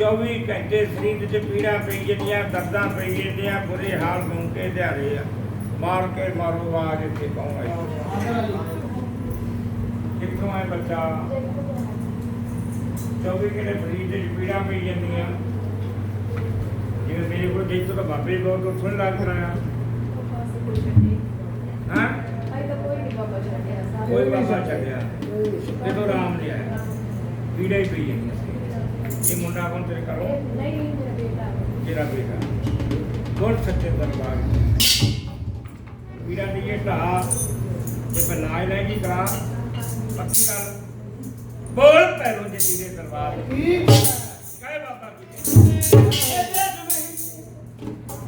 24 ਘੰਟੇ ਸਰੀਰ 'ਚ ਪੀੜਾ ਪਈ ਜਾਂਦੀਆਂ, ਦਰਦਾਂ ਪਈ ਜਾਂਦੀਆਂ, ਬੁਰੇ ਹਾਲ ਮੌਕੇ ਦਿਹਾੜੇ ਆ ਮਾਰ ਕੇ ਮਾਰੋ ਆਵਾਜ਼ ਇੱਥੇ ਕੌਣ ਆਈ? ਕਿੱਥੋਂ ਆਏ ਬੱਚਾ? 24 ਘੰਟੇ ਸਰੀਰ 'ਚ ਪੀੜਾ ਪਈ ਜਾਂਦੀਆਂ। ਜਿਵੇਂ ਮੇਰੇ ਕੋਲ ਦੇਖੋ ਤਾਂ ਬਾਬੇ ਬਹੁਤ ਉੱਥੋਂ ਲੱਗ ਰਿਹਾ ਹਾਂ? ਕੋਈ ਬਾਬਾ ਚੱਲਿਆ। ਜਦੋਂ ਰਾਮ ਲਿਆ ਪੀੜਾ ਹੀ ਪਈ ਜਾਂਦੀ ਇਹ ਮੁੰਡਾ ਕੌਣ ਤੇਰੇ ਕਰੋ ਤੇਰਾ ਬੇਟਾ। ਗੁਰ ਸੱਚੇ ਦਰਬਾਰ ਪੀੜਾ ਦੀ ਇਹ ਢਾ ਤੇ ਨਾ ਲੈ ਜੀ ਕਰਾ ਪੱਕੀ ਗੱਲ। ਬੋਲ ਪੈਰੋਂ ਜੇ ਤੀਰੇ ਦਰਬਾਰ ਕਾਹੇ ਬਾਬਾ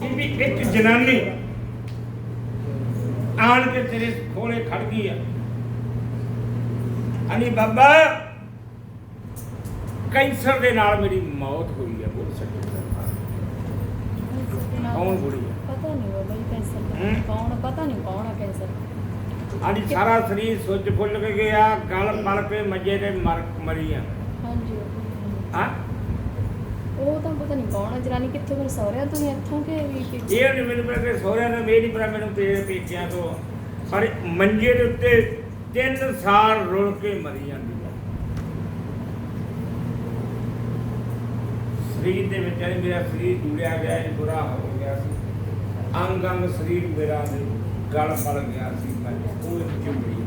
ਕੀ ਬੀਬੀ ਇੱਕ ਜਨਾਨੀ ਆਣ ਕੇ ਤੇਰੇ ਕੋਲੇ ਖੜ ਗਈ ਆ। ਅਨੀ ਬਾਬਾ ਕੈਂਸਰ ਦੇ ਨਾਲ ਮੇਰੀ ਮੌਤ ਹੋਈ ਹੈ ਬੋਲ ਸਕੇ ਕੌਣ ਬੁੜੀ ਹੈ? ਪਤਾ ਨਹੀਂ ਬਾਬਾ ਜੀ ਕੈਂਸਰ? ਕੌਣ ਪਤਾ ਨਹੀਂ ਕੌਣ ਆ ਕੈਂਸਰ ਆਂਦੀ ਸਾਰਾ ਸਰੀਰ ਸੁੱਜ ਫੁੱਲ ਕੇ ਗਿਆ ਗਲ ਪਲ ਕੇ ਮੱਜੇ ਤੇ ਮਰ ਮਰੀ ਆ। ਹਾਂਜੀ ਉਹ- ਹਾਂ? ਉਹ ਤਾਂ ਪਤਾ ਨਹੀਂ ਕੌਣ ਆ ਜਨਾਨੀ ਕਿੱਥੋਂ ਮੇਰੇ ਸਹੁਰਿਆਂ ਤੋਂ ਇੱਥੋਂ ਕਿ ਵੀ ਇਹ ਨਹੀਂ ਮੈਨੂੰ ਪਤਾ ਕਿ ਸਹੁਰਿਆਂ ਦਾ ਮੇਰੀ ਪਤਾ ਮੈਨੂੰ ਤੇਰੇ ਪੇਕਿਆਂ ਤੋਂ। ਪਰ ਮੰਜੇ ਦੇ ਉੱਤੇ ਤਿੰਨ ਸਾਲ ਰੁਲ ਕੇ ਮਰੀ ਜਾਂਦੀ ਹੈ ਸਰੀਰ ਦੇ ਵਿੱਚ ਯਾਨੀ ਮੇਰਾ ਸਰੀਰ ਜੁੜਿਆ ਗਿਆ ਇਹ ਬੁਰਾ ਹੋ ਗਿਆ ਸੀ। ਅੰਗ ਅੰਗ ਸਰੀਰ ਮੇਰਾ ਦੇ ਗਲ ਪੜ ਗਿਆ ਸੀ ਮੈਂ ਉਹ ਚੁੰਬੜੀ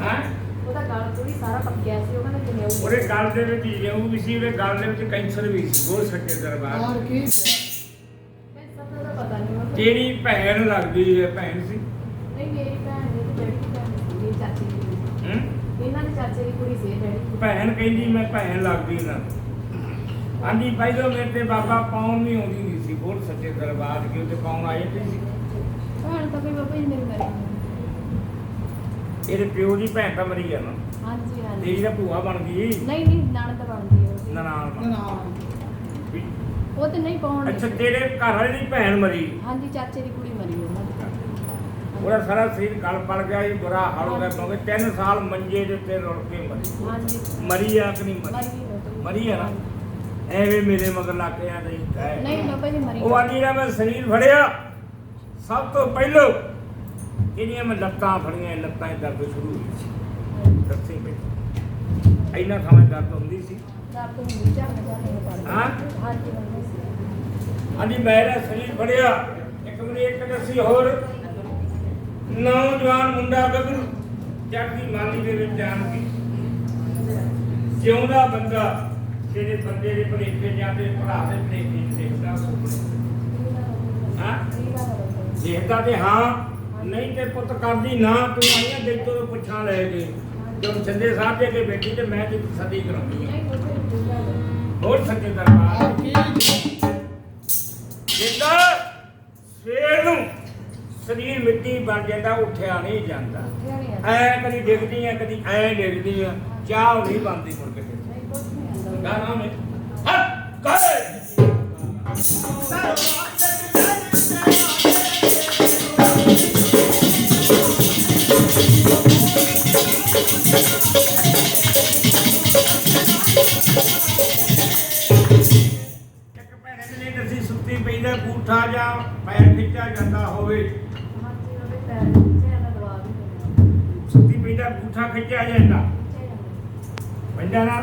ਹਾਂ ਉਹਦਾ ਗਲ ਪੂਰੀ ਸਾਰਾ ਪੱਕਿਆ ਸੀ ਉਹ ਕਹਿੰਦਾ ਜਿਵੇਂ ਉਹ ਉਹਦੇ ਗਲ ਦੇ ਵਿੱਚ ਜਿਉਂ ਵੀ ਸੀ ਉਹਦੇ ਗਲ ਦੇ ਵਿੱਚ ਕੈਂਸਰ ਵੀ ਸੀ ਬਹੁਤ ਸੱਚੇ ਦਰਬਾਰ ਨਹੀਂ ਉਹਨੂੰ ਤੇਰੀ ਭੈਣ ਲੱਗਦੀ ਹੈ ਭੈਣ ਸੀ? ਨਹੀਂ ਮੇਰੀ ਭੈਣ ਦੀ ਤੇ ਡੈਡੀ ਦੀ ਭੈਣ ਸੀ ਮੇਰੀ ਚਾਚੀ ਦੀ ਕੁੜੀ ਹੂੰ ਭੈਣ ਕਹਿੰਦੀ ਮੈਂ ਭੈਣ ਲੱਗਦੀ ਨਾ। ਆਂਦੀ ਪਹਿਲਾਂ ਮੇਰੇ ਤੇ ਬਾਬਾ ਪਾਉਣ ਨਹੀਂ ਆਉਂਦੀ ਨਹੀਂ ਸੀ ਬੋਲ ਸੱਚੇ ਦਰਬਾਰ ਕਿ ਉਹਦੇ ਪਾਉਣ ਆਏ ਤੇ ਸੀ। ਭੈਣ ਤਾਂ ਕੋਈ ਬਾਬਾ ਜੀ ਮੇਰੀ ਮਰੀ। ਇਹਦੇ ਪਿਓ ਦੀ ਭੈਣ ਤਾਂ ਮਰੀ ਆ ਨਾ। ਹਾਂਜੀ ਹਾਂਜੀ। ਤੇਰੀ ਤਾਂ ਭੂਆ ਬਣ ਗਈ। ਨਹੀਂ ਨਹੀਂ ਨਣਦ ਬਣਦੀ ਹੈ ਉਹਦੀ। ਨਨਾਣ ਬਣ ਗਈ। ਉਹ ਤੇ ਨਹੀਂ ਪਾਉਣ ਅੱਛਾ ਤੇਰੇ ਘਰ ਵਾਲੀ ਦੀ ਭੈਣ ਮਰੀ। ਹਾਂਜੀ ਚਾਚੇ ਦੀ ਕੁੜੀ ਉਹਦਾ ਸਾਰਾ ਸਰੀਰ ਗਲ ਪੜ ਗਿਆ ਇਹ ਬੁਰਾ ਹਾਲ ਹੋ ਗਿਆ। ਕਿਉਂਕਿ 3 ਸਾਲ ਮੰਜੇ ਦੇ ਉੱਤੇ ਰੁੜ ਕੇ ਮਰੀ। ਹਾਂਜੀ। ਮਰੀ ਆ ਕਿ ਨਹੀਂ ਮਰੀ? ਮਰੀ। ਮਰੀ ਆ ਨਾ? ਐਵੇਂ ਮੇਰੇ ਮਗਰ ਲੱਗ ਗਿਆ ਨਹੀਂ ਕਹਿ ਨਹੀਂ ਬਾਬਾ ਜੀ ਮਰੀ ਉਹ ਆਂਦੀ ਨਾ ਮੈਂ ਸਰੀਰ ਫੜਿਆ। ਸਭ ਤੋਂ ਪਹਿਲੋਂ ਇਹਦੀਆਂ ਮੈਂ ਲੱਤਾਂ ਫੜੀਆਂ ਲੱਤਾਂ 'ਚ ਦਰਦ ਸ਼ੁਰੂ ਹੋਈ ਸੀ। ਦੱਸੇ ਬਈ ਇੰਨਾ ਥਾਂ ਦਰਦ ਹੁੰਦੀ ਸੀ। ਦਰਦ ਹੁੰਦੀ ਜਾਂ ਪੜਦਾ ਹਾਂ? ਹਾਂਜੀ ਆਂਦੀ ਮੇਰਾ ਸਰੀਰ ਫੜਿਆ। ਇੱਕ ਮਿੰਟ ਇੱਕ ਦੱਸੀ ਹੋਰ। ਨੌਜਵਾਨ ਮੁੰਡਾ ਗੱਭਰੂ ਜੱਗੀ ਮਾਲੀ ਦੇ ਵਿੱਚ ਜਾਣ ਕੇ ਜਿਉਂਦਾ ਬੰਦਾ, ਜਿਹੜੇ ਬੰਦੇ ਦੇ ਭਲੇਖੇ ਜਾਂਦੇ ਭਰਾ ਦੇ ਭਲੇਖੇ ਦੇਖਦਾ ਹਾਂ। ਦੇਖਦਾ ਤੇ ਹਾਂ, ਨਹੀਂ ਤੇ ਪੁੱਤ ਕਰਦੀ ਨਾ, ਤੂੰ ਆਈਆਂ ਦੇ ਤੋਂ ਪੁੱਛਾਂ ਲੈ ਕੇ। ਜਦੋਂ ਛੰਦੇ ਸਾਹਿਬ ਦੇ ਕੇ ਬੈਠੀ ਤੇ ਮੈਂ ਤੇ ਸਦੀ ਕਰਾਉਂਦੀ ਹੋਰ ਸੱਚੇ ਦਰਬਾਰ। ਜਿੱਦਾਂ ਸਵੇਰ ਨੂੰ ਸਰੀਰ ਮਿੱਟੀ ਬਣ ਜਾਂਦਾ ਉੱਠਿਆ ਨਹੀਂ ਜਾਂਦਾ। ਐ ਕਦੀ ਡਿੱਗਦੀ ਆ ਕਦੀ ਐ ਡਿੱਗਦੀ ਆ ਚਾਹ ਨਹੀਂ ਬੰਦੀ ਮੁੜ ਕੇ ਗਾਣਾ ਮੇ ਸੁੱਤੀ ਪਈ ਦਾ ਬੂਠਾ ਖਿੱਚਿਆ ਜਾਂਦਾ। ਪੈਂਦਾ ਨਾ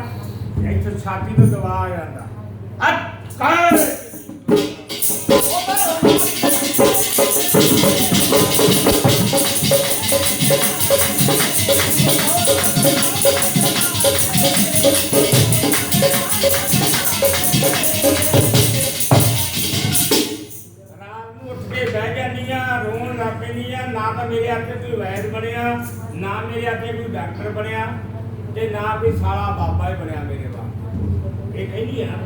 ਇੱਥੇ ਛਾਤੀ ਤੋਂ ਦਬਾਅ ਆ ਜਾਂਦਾ। ਹੱਥ ਕਰ ਰਾਤ ਰੋਣ ਲੱਗ ਪੈਂਦੀਆਂ ਨਾ ਤਾਂ ਮੇਰੇ ਹੱਥੇ ਕੋਈ ਵੈਦ ਬਣਿਆ, ਨਾ ਮੇਰੇ ਹੱਥੇ ਕੋਈ ਡਾਕਟਰ ਬਣਿਆ ਤੇ ਨਾ ਕੋਈ ਸਾਲਾ ਬਾਬਾ ਹੀ ਬਣਿਆ ਮੇਰੇ ਵਾਸਤੇ। ਇਹ ਕਹਿੰਦੀ ਆ,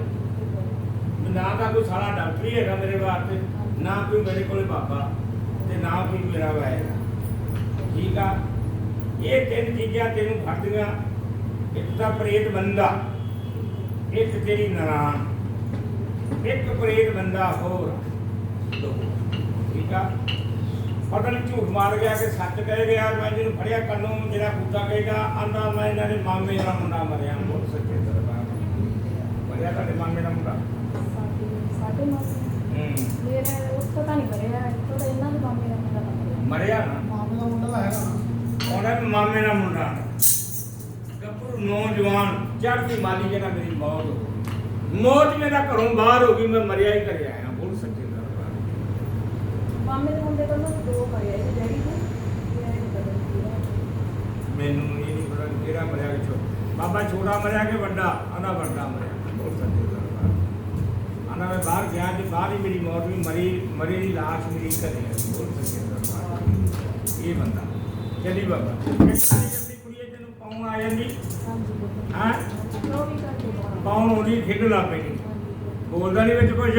ਨਾ ਤਾਂ ਕੋਈ ਸਾਲਾ ਡਾਕਟਰ ਹੀ ਹੈਗਾ ਮੇਰੇ ਵਾਸਤੇ, ਨਾ ਕੋਈ ਮੇਰੇ ਕੋਲੇ ਬਾਬਾ ਤੇ ਨਾ ਕੋਈ ਮੇਰਾ ਵੈਦ ਠੀਕ ਆ? ਇਹ ਤਿੰਨ ਚੀਜ਼ਾਂ ਤੈਨੂੰ ਫੜਦੀਆਂ, ਇੱਕ ਤਾਂ ਪ੍ਰੇਤ ਬੰਦਾ, ਇੱਕ ਤੇਰੀ ਨਨਾਣ, ਇੱਕ ਪ੍ਰੇਤ ਬੰਦਾ ਹੋਰ। ਠੀਕ ਆ? ਪਤਾ ਨਹੀਂ ਝੂਠ ਮਾਰ ਗਿਆ ਕਿ ਸੱਚ ਕਹਿ ਗਿਆ ਮੈਂ ਜਿਹਨੂੰ ਫੜਿਆ ਕੰਨੋਂ ਜਿਹੜਾ ਕੁੱਤਾ ਕਹੇਗਾ ਆਂਦਾ ਮੈਂ ਇਹਨਾਂ ਦੇ ਮਾਮੇ ਦਾ ਮੁੰਡਾ ਮਰਿਆ। ਬਹੁਤ ਸੱਚੇ ਦਰਬਾਰ ਮਰਿਆ ਤੁਹਾਡੇ ਮਾਮੇ ਦਾ ਮੁੰਡਾ? ਸਾਡੇ ਸਾਡੇ ਮਾਸੀ ਹੂੰ। ਮੇਰੇ ਉੱਥੋਂ ਤਾਂ ਨਹੀਂ ਕਰਿਆ ਇੱਥੋਂ ਤਾਂ ਇਹਨਾਂ ਦੇ ਮਾਮੇ ਦਾ ਮੁੰਡਾ ਮਰਿਆ। ਨਾ ਮਾਮੇ ਦਾ ਮੁੰਡਾ ਤਾਂ ਹੈਗਾ। ਨਾ ਉਹਦਾ ਵੀ ਮਾਮੇ ਦਾ ਮੁੰਡਾ। ਗੱਭਰੂ ਨੌਜਵਾਨ ਚੜ੍ਹਦੀ ਮਾਲੀ ਜਿਹੜਾ ਮੇਰੀ ਮੌਤ ਹੋ ਗਈ। ਮੌਤ ਮੇਰਾ ਘਰੋਂ ਬਾਹਰ ਹੋ ਗਈ ਮੈਂ ਮਰਿਆ ਹੀ ਕਰਿਆ ਆਇਆ। ਮਾਮੇ ਦੇ ਮੁੰਡੇ ਕੋਲ ਦੋ ਕਰਿਆ ਇਹ ਡੈਡੀ ਨੇ ਇਹ ਨਹੀਂ ਪਤਾ ਕਿਹੜਾ ਮੈਨੂੰ ਇਹ ਨਹੀਂ ਪਤਾ ਕਿਹੜਾ ਮਰਿਆ ਕਿ ਬਾਬਾ ਛੋਟਾ ਮਰਿਆ ਕਿ ਵੱਡਾ? ਆਂਦਾ ਵੱਡਾ ਮਰਿਆ। ਬਹੁਤ ਸੱਚੇ ਦਰਬਾਰ ਆਂਦਾ ਮੈਂ ਬਾਹਰ ਗਿਆ ਤੇ ਬਾਹਰ ਹੀ ਮੇਰੀ ਮੌਤ ਵੀ ਮਰੀ ਮਰੀ ਦੀ ਲਾਸ਼ ਮੇਰੀ ਘਰੇ ਆ। ਬਹੁਤ ਸੱਚੇ ਦਰਬਾਰ ਇਹ ਬੰਦਾ। ਚਲੀ ਬਾਬਾ। ਇਸ ਤਰ੍ਹਾਂ ਦੀ ਆਪਣੀ ਕੁੜੀ ਤੈਨੂੰ ਪਾਉਣ ਆ ਜਾਂਦੀ। ਹਾਂਜੀ ਹਾਂ? ਬਾਹਰ। ਪਾਉਣ ਉਹਦੀ ਖੇਡ ਲਾ ਪੈਣੀ ਹਾਂਜੀ। ਬੋਲਦਾ ਨਹੀਂ ਵਿੱਚ ਕੁਝ